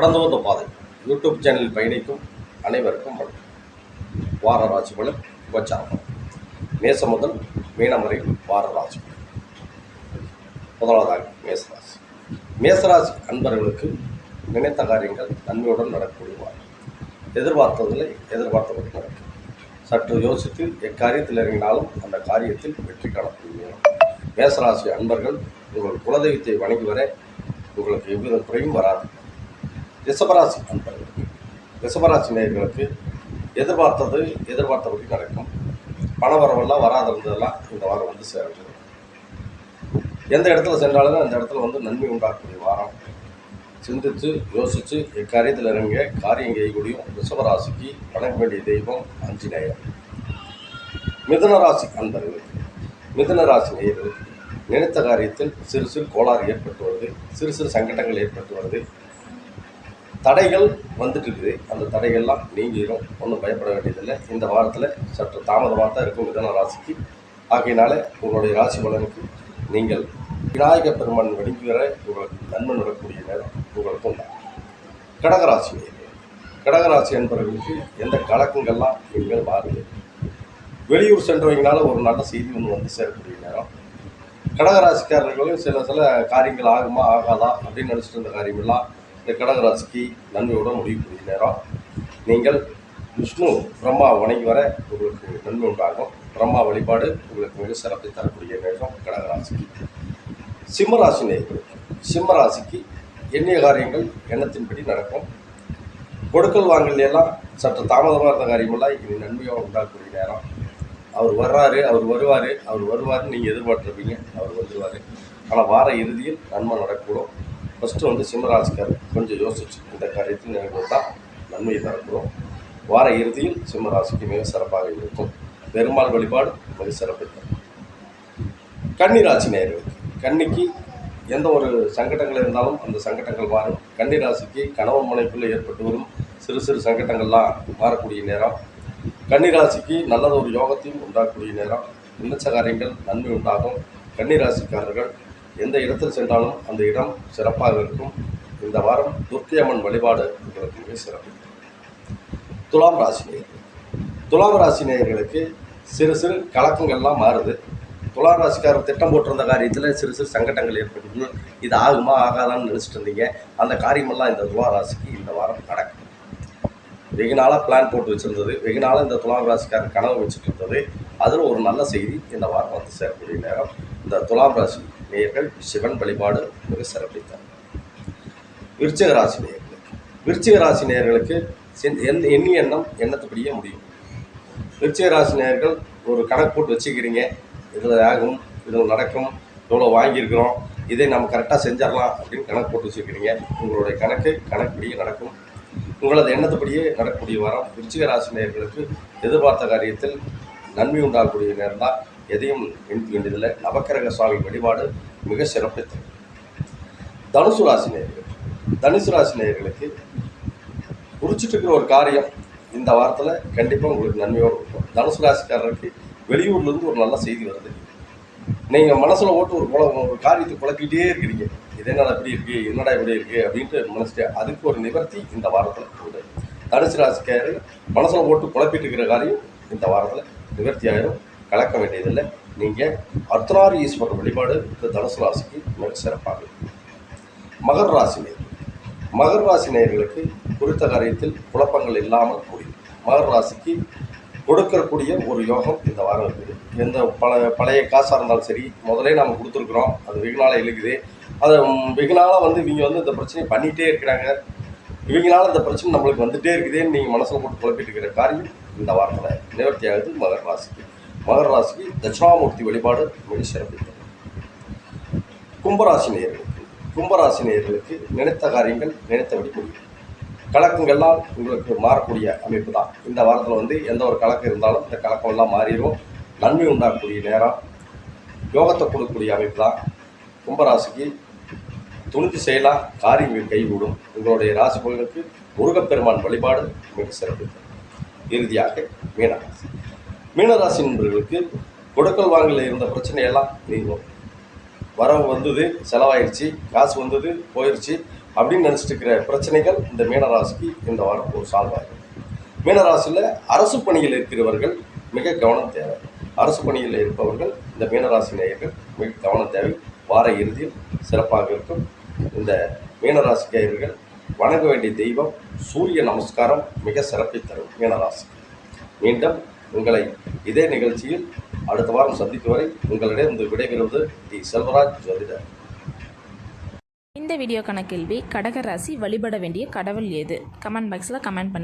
கடந்து வந்த பாதை. யூடியூப் சேனலில் பயணிக்கும் அனைவருக்கும் வணக்கம். வார ராசிபலன் உபச்சாரம். மேசம் முதல் மீனம் வரை வார ராசி முதலாவதாக மேசராசி. மேசராசி அன்பர்களுக்கு நினைத்த காரியங்கள் நன்மையுடன் நடக்கக்கூடிய வாரம். எதிர்பார்த்ததில்லை எதிர்பார்த்தபடி நடக்கும். சற்று யோசித்து எக்காரியத்தில் இறங்கினாலும் அந்த காரியத்தில் வெற்றி காணக்கூடிய மேசராசி அன்பர்கள் உங்கள் குலதெய்வத்தை வணங்கி வர உங்களுக்கு எவ்வித குறையும் வராது. ரிசபராசி நண்பர்களுக்கு ரிசபராசி நேயர்களுக்கு எதிர்பார்த்தது எதிர்பார்த்தபடி நடக்கும். பண வரவெல்லாம் வராத இருந்ததெல்லாம் இந்த வாரம் வந்து சேரும் எந்த இடத்துல சென்றாலும் அந்த இடத்துல வந்து நன்மை உண்டாக்கக்கூடிய வாரம். சிந்தித்து யோசித்து இக்காரியத்தில் இறங்க காரியம் கைகூடியும் ரிஷபராசிக்கு வணங்க வேண்டிய தெய்வம் ஆஞ்சநேயர். மிதுன ராசி அன்பர்கள் மிதுன ராசி நேயர்கள் நினைத்த காரியத்தில் சிறு சிறு கோளாறு ஏற்பட்டு வருது. சிறு சிறு சங்கடங்கள் ஏற்பட்டு வருது. தடைகள் வந்துட்டுருக்குது அந்த தடைகள்லாம் நீங்கிடும் ஒன்றும் பயப்பட வேண்டியதில்லை. இந்த வாரத்தில் சற்று தாமதமாக தான் இருக்கும் மிதன ராசிக்கு. ஆகையினால உங்களுடைய ராசி பலனுக்கு நீங்கள் விநாயக பெருமான் வணங்கி வர உங்களுக்கு நன்மை நடக்கக்கூடிய நேரம் உங்களுக்கு உண்டாகும் கடகராசி கடகராசி என்பவர்களுக்கு எந்த கலக்கங்கள்லாம் நீங்கள் மாறுது? வெளியூர் சென்றவங்களால ஒரு நல்ல செய்தி ஒன்று வந்து சேரக்கூடிய நேரம். கடகராசிக்காரர்களும் சில சில காரியங்கள் ஆகுமா ஆகாதா அப்படின்னு நினச்சிட்டு இருந்த காரியமெல்லாம் இந்த கடகராசிக்கு நன்மையோட கூடிய நேரம். நீங்கள் விஷ்ணு பிரம்மா வணங்கி வர உங்களுக்கு நன்மை உண்டாகும். பிரம்மா வழிபாடு உங்களுக்கு மிக சிறப்பை தரக்கூடிய நேரம் கடகராசிக்கு. சிம்மராசி நேயர்களுக்கு சிம்மராசிக்கு எண்ணிய காரியங்கள் எண்ணத்தின்படி நடக்கும். கொடுக்கல் வாங்கல் எல்லாம் சற்று தாமதமாக இருந்த காரியமெல்லாம் இனி நன்மையாக உண்டாக்கக்கூடிய நேரம். அவர் வர்றாரு அவர் வருவார் அவர் வருவார்னு நீங்கள் எதிர்பார்த்துருப்பீங்க. அவர் வந்துடுவார் ஆனால் வார இறுதியில் நன்மை நடக்கூடும் ஃபஸ்ட்டு வந்து சிம்மராசிக்கார் கொஞ்சம் யோசிச்சு இந்த காரியத்தில் நினைவு தான் நன்மையை வார இறுதியில் சிம்மராசிக்கு மிக சிறப்பாக இருக்கும். பெருமாள் வழிபாடு மிக சிறப்பு கன்னிராசி நேர்களுக்கு கன்னிக்கு எந்த ஒரு சங்கடங்கள் இருந்தாலும் அந்த சங்கடங்கள் மாறும். கன்னிராசிக்கு கணவன் மனைக்குள்ளே ஏற்பட்டு வரும் சிறு சிறு சங்கடங்கள்லாம் மாறக்கூடிய நேரம். கன்னிராசிக்கு நல்லதொரு யோகத்தையும் உண்டாகக்கூடிய நேரம். நினைச்ச காரியங்கள் நன்மை உண்டாகும். கன்னிராசிக்காரர்கள் எந்த இடத்தில் சென்றாலும் அந்த இடம் சிறப்பாக இருக்கும். இந்த வாரம் துர்க்கியம்மன் வழிபாடு உங்களுக்கு மிக சிறப்பு. துலாம் ராசி நேயர்கள். துலாம் ராசி நேயர்களுக்கு சிறு சிறு கலக்கங்கள்லாம் மாறுது. துலாம் ராசிக்காரர் திட்டம் போட்டிருந்த காரியத்தில் சிறு சிறு சங்கடங்கள் ஏற்படுது இது ஆகுமா ஆகாதான்னு நினச்சிட்டு இருந்தீங்க. அந்த காரியமெல்லாம் இந்த துலா ராசிக்கு இந்த வாரம் நடக்கும். வெகு நாளாக பிளான் போட்டு வச்சுருந்தது. வெகு நாளாக இந்த துலாம் ராசிக்காரர் கனவு வச்சுட்டு இருந்தது. அதில் ஒரு நல்ல செய்தி இந்த வாரம் வந்து சேரக்கூடிய நேரம். இந்த துலாம் ராசி நேயர்கள் சிவன் வழிபாடு மிக சிறப்பித்தார் விருச்சிக ராசி நேயர்களுக்கு விருச்சிக ராசி நேயர்களுக்கு எண்ணி எண்ணம் எண்ணத்துப்படியே முடியும் விருச்சிக ராசி நேயர்கள் ஒரு கணக்கு போட்டு வச்சுக்கிறீங்க. இதில் ஆகும் இதில் நடக்கும் இவ்வளோ வாங்கியிருக்கிறோம் இதை நம்ம கரெக்டாக செஞ்சிடலாம் அப்படின்னு கணக்கு போட்டு வச்சுருக்கிறீங்க உங்களுடைய கணக்கு கணக்குப்படியே நடக்கும். உங்களது எண்ணத்துப்படியே நடக்கக்கூடிய வாரம் விருச்சிக ராசி நேயர்களுக்கு எதிர்பார்த்த காரியத்தில் நன்மை உண்டாகக்கூடிய நேரம் தான். எதையும் எண்ணிக்க வேண்டியதில்லை நவக்கிரக சுவாமி வழிபாடு மிக சிறப்பு தனுசு ராசி நேயர்கள் தனுசு ராசி நேயர்களுக்கு குறிச்சிட்டு இருக்கிற ஒரு காரியம் இந்த வாரத்தில் கண்டிப்பாக உங்களுக்கு நன்மையோடு இருக்கும். தனுசு ராசிக்காரருக்கு வெளியூர்லேருந்து ஒரு நல்ல செய்தி வருது. நீங்கள் மனசில் ஓட்டு ஒரு குல ஒரு காரியத்தை குழப்பிக்கிட்டே இருக்கிறீங்க. இது என்னடா இப்படி இருக்குது என்னடா இப்படி இருக்கு? அப்படின்ட்டு மனசிட்டு அதுக்கு ஒரு நிவர்த்தி இந்த வாரத்தில் உண்டு. தனுசு ராசிக்காரர் மனசில் ஓட்டு குழப்பிட்டு இருக்கிற காரியம் இந்த வாரத்தில் நிவர்த்தி ஆயிரும். கலக்க வேண்டியதில்லை. நீங்கள் அர்த்தநாரி ஈஸ்வரர் வழிபாடு இந்த தனுசு ராசிக்கு மிக சிறப்பாக மகர மகர் ராசி நேயர்கள். மகர் ராசி நேயர்களுக்கு குறித்த காரியத்தில் குழப்பங்கள் இல்லாமல் முடியும். மகர ராசிக்கு கொடுக்கக்கூடிய ஒரு யோகம் இந்த வாரம் இருக்குது. எந்த பல பழைய காசாக இருந்தாலும் சரி முதலே நம்ம கொடுத்துருக்குறோம். அது வெகுநாள இழுக்குது. அதை ம், வந்து இவங்க வந்து இந்த பிரச்சனையை பண்ணிகிட்டே இருக்கிறாங்க. இவங்களால இந்த பிரச்சனை நம்மளுக்கு வந்துகிட்டே இருக்குதேன்னு நீங்கள் மனசில் போட்டு குழப்பிட்டு இருக்கிற காரியம் இந்த வாரத்தில் நிவர்த்தி ஆகுது மகர் ராசிக்கு. மகர் ராசிக்கு தட்சிணாமூர்த்தி வழிபாடு மிக சிறப்பு கும்பராசி நேர்களுக்கு கும்பராசி நேர்களுக்கு நினைத்த காரியங்கள் நினைத்தபடி முடியும் கலக்கங்கள்லாம் உங்களுக்கு மாறக்கூடிய அமைப்பு தான். இந்த வாரத்தில் வந்து எந்த ஒரு கலக்கம் இருந்தாலும் இந்த கலக்கமெல்லாம் மாறிடும் நன்மை உண்டாகக்கூடிய நேரம். யோகத்தை கொடுக்கக்கூடிய அமைப்பு தான். கும்பராசிக்கு துணிஞ்சு செய்யலாம். காரியங்கள் கைகூடும். உங்களுடைய ராசி பலனுக்கு முருகப்பெருமான் வழிபாடு மிக சிறப்பு இறுதியாக மீனராசி. மீனராசி நண்பர்களுக்கு கொடுக்கல் வாங்கல இருந்த பிரச்சனையெல்லாம் நீங்கும் வரவு வந்தது செலவாயிடுச்சு காசு வந்தது போயிடுச்சு அப்படின்னு நினச்சிட்டு இருக்கிற பிரச்சனைகள் இந்த மீனராசிக்கு இந்த வாரம் ஒரு சால்வ் ஆகும் மீனராசியில் அரசு பணியில் இருக்கிறவர்கள் மிக கவனம் தேவை. அரசு பணியில் இருப்பவர்கள் இந்த மீனராசி நேயர்கள் மிக கவனம் தேவை. வார இறுதியில் சிறப்பாக இருக்கும். இந்த மீனராசி நேயர்கள் வணங்க வேண்டிய தெய்வம் சூரிய நமஸ்காரம் மிக சிறப்பை தரும் மீனராசி. மீண்டும் உங்களை இதே நிகழ்ச்சியில் அடுத்த வாரம் சந்திக்கும் வரை உங்களிடம் இந்த விடைபெறுவது டி செல்வராஜ் ஜோதிடர் இந்த வீடியோக்கான கேள்வி கடகராசி வழிபட வேண்டிய கடவுள் ஏது? கமெண்ட் பாக்ஸில் கமெண்ட் பண்ணி.